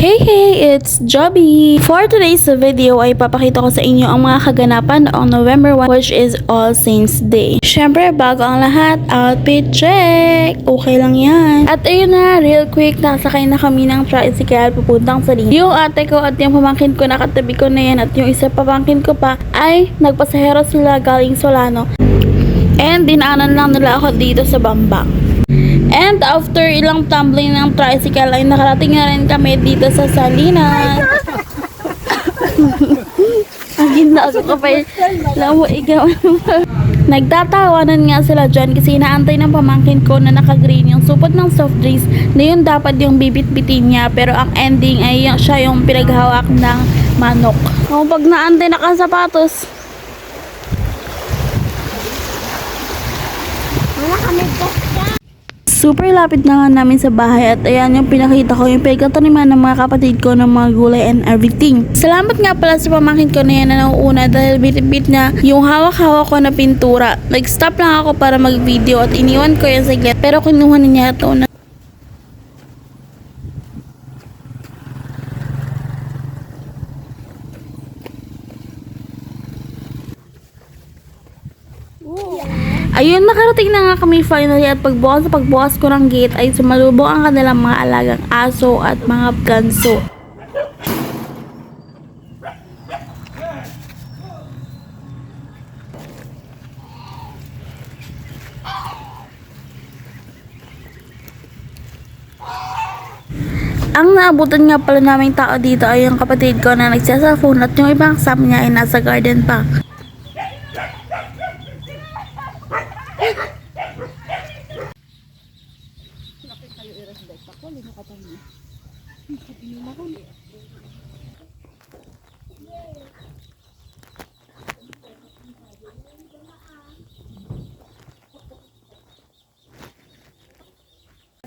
Hey hey, it's Joby! For today's video ay papakita ko sa inyo ang mga kaganapan noong November 1 which is All Saints Day. Syempre, bago ang lahat, outfit check! Okay lang yan. At ayun na, real quick, nakasakay na kami ng tricycle papuntang sa Yung ate ko at yung pamangkin ko nakatabi ko na yan at yung isa pamangkin ko pa ay nagpasahero sila galing Solano. And dinaanan lang nila ako dito sa Bambang. And after ilang tumbling ng tricycle ay nakarating na rin kami dito sa Salinas. Ang ginaso ko pa yun. Alam mo, ikaw. Nagtatawanan nga sila dyan kasi inaantay ng pamangkin ko na naka-green yung supot ng soft drinks na yun dapat yung bibit-bitin niya pero ang ending ay yung, siya yung pinaghawak ng manok. O pag naantay nakasapatos, Super lapit na nga namin sa bahay at ayan yung pinakita ko yung pagkataniman ng mga kapatid ko ng mga gulay and everything. Salamat nga pala sa pamangkin ko na yan na nauuna dahil bit-bit na yung hawak-hawak ko na pintura. Nag-stop lang ako para mag-video at iniwan ko yan saglit pero kinuha niya ito na Ayun, nakarating na nga kami finally at pagbukas sa pagbukas ko ng gate ay sumalubong ang kanilang mga alagang aso at mga ganso. Ang naabutan nga pala naming tao dito ay yung kapatid ko na nagsasaphone at yung ibang kasama niya ay nasa garden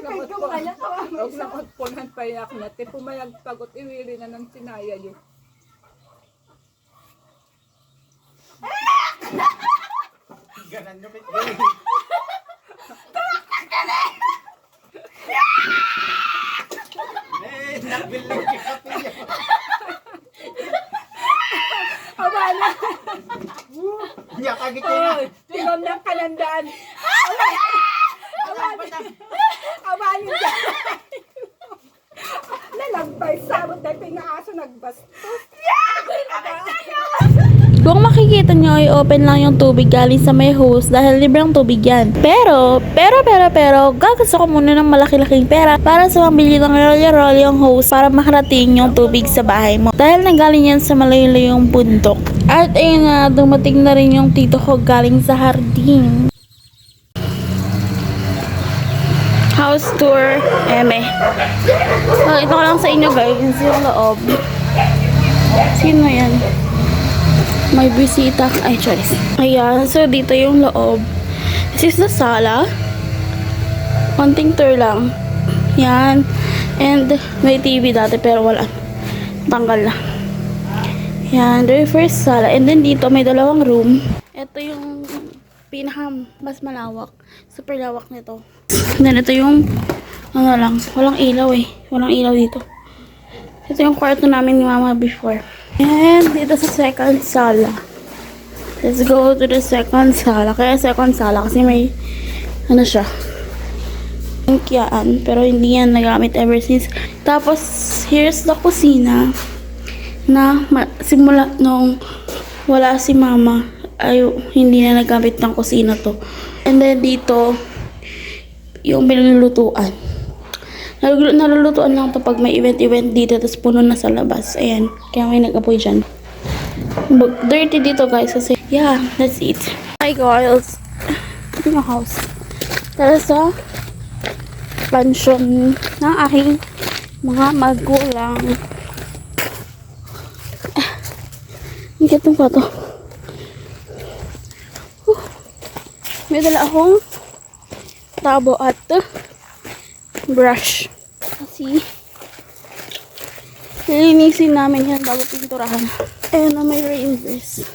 Huwag lang at punhan payak na. Te pumayag pagot iwiri na ng sinaya yun. Dahil nga aso nagbastos. Kung makikita nyo ay open lang yung tubig galing sa may hose dahil libreng tubig yan. Pero, pero, pero, pero, gagasto ko muna ng malaki-laking pera para sa mabili ng rolly-rolly yung hose para makarating yung tubig sa bahay mo. Dahil nanggaling yan sa malayo-layong bundok. At ayun na, dumating na rin yung tito ko galing sa hardin. House tour, eme. So, ito ko lang sa inyo guys, yung loob. Sino yan? May bisita. Ay, choice. Ayan. So, dito yung loob. This is the sala. Konting tour lang. Yan. And, may TV dati pero wala. Tanggal na. Yan. The first sala. And then dito, may dalawang room. Ito yung pinaka mas malawak. Super lawak nito. Then, ito yung ano lang. Walang ilaw eh. Walang ilaw dito. Ito yung kwarto namin ni mama before. And dito sa second sala. Let's go to the second sala. Kaya second sala kasi may ano siya. Inkyaan. Pero hindi yan nagamit ever since. Tapos here's the kusina na simula nung wala si mama ay hindi na nagamit ng kusina to. And then dito yung pinalulutuan. Nalulu- nalulutuan lang to pag may event-event dito tapos puno na sa labas. Ayan. Kaya may nag-apoy dyan. But dirty dito guys kasi yeah, that's it. Hi guys. Ito yung house. Tara sa pansyon ng aking mga magulang. Ah, Ang cute ng kwarto. May dala akong tabo at brush. Kasi lilinisin namin yan bago pinturahan. Ayan na may rainverse.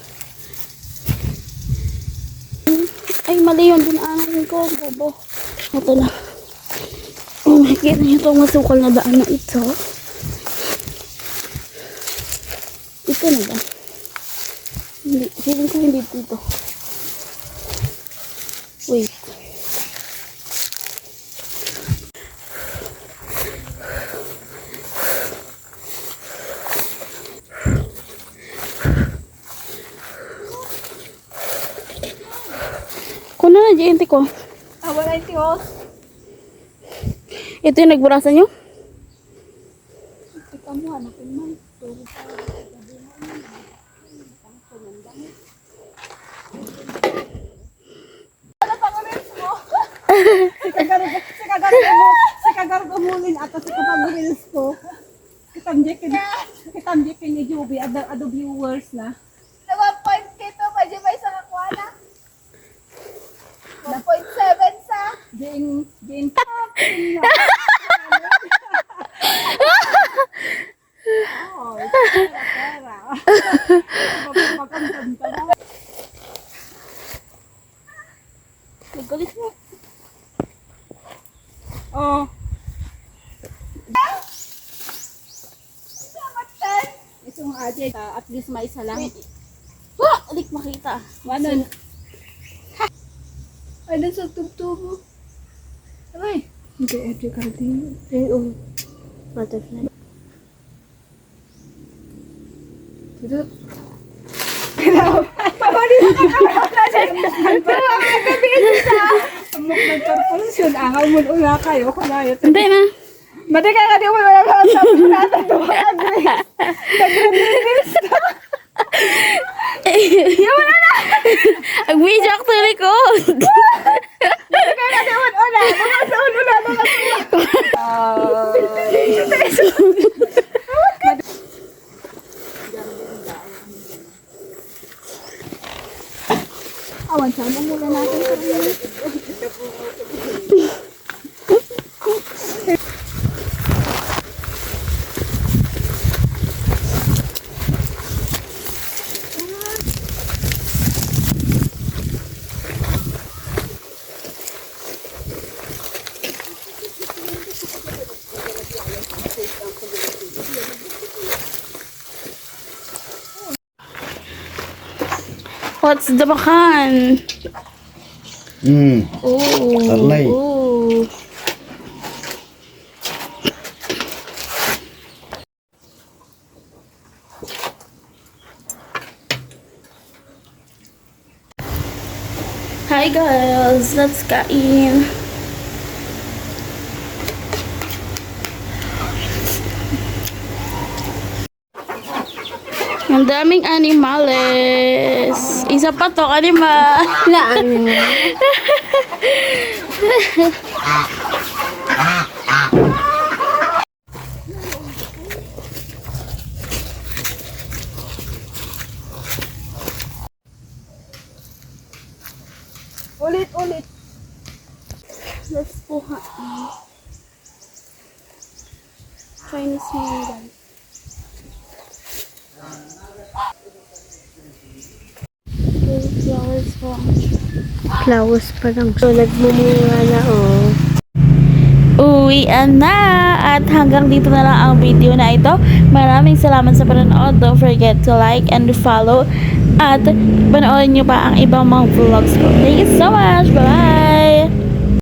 Ay, mali yung dinaanan ko. Bobo. Ito na. Oh, makikita niyo itong masukal na daan na ito. Ito na ba? Hindi. Feeling ko hindi dito. Wait. Kuno na, JNT ko. Ah, wala yung tiyos. Ito yung nagburasan nyo? Ikaw mo, hanapin mo. Si rin ato si kapag-reels ko. Kitamjekin, kitamjekin ni Juby, ado, ado viewers na. Naman point kito, medyo may sa kakwana. 1.7 sa. Jing, jing, Oh, pera, pera. Magpapaganda na. Nagalit mo. Oh, Isang ajay, ah, at least may isa lang. Ah! Alik makita. Wanon. Ay, dun sa tubtubo. Aray. Hindi, Edge Garden. Ay, oh. Butterfly. Dito. Pabalik ka corporation. Angaw mo una kayo. Hindi na. Mati ka ka di mo wala ka sa to. Nag-release. Ang video actually ko. Mati ka ka di mo una. Mga sa una. Mga sa Awan What's the bakan? Hmm. Oh. Tarlay. Oh. Hi guys, let's kain. Ang daming animales. Isa pa to, animal. Ulit, ulit. Let's kuha. Chinese mango. Okay, flowers pa lang. So, nagmumunga na, oh. Uwian na! At hanggang dito na lang ang video na ito. Maraming salamat sa panonood. Don't forget to like and follow. At panoorin nyo pa ang ibang mga vlogs ko. Thank you so much! Bye-bye!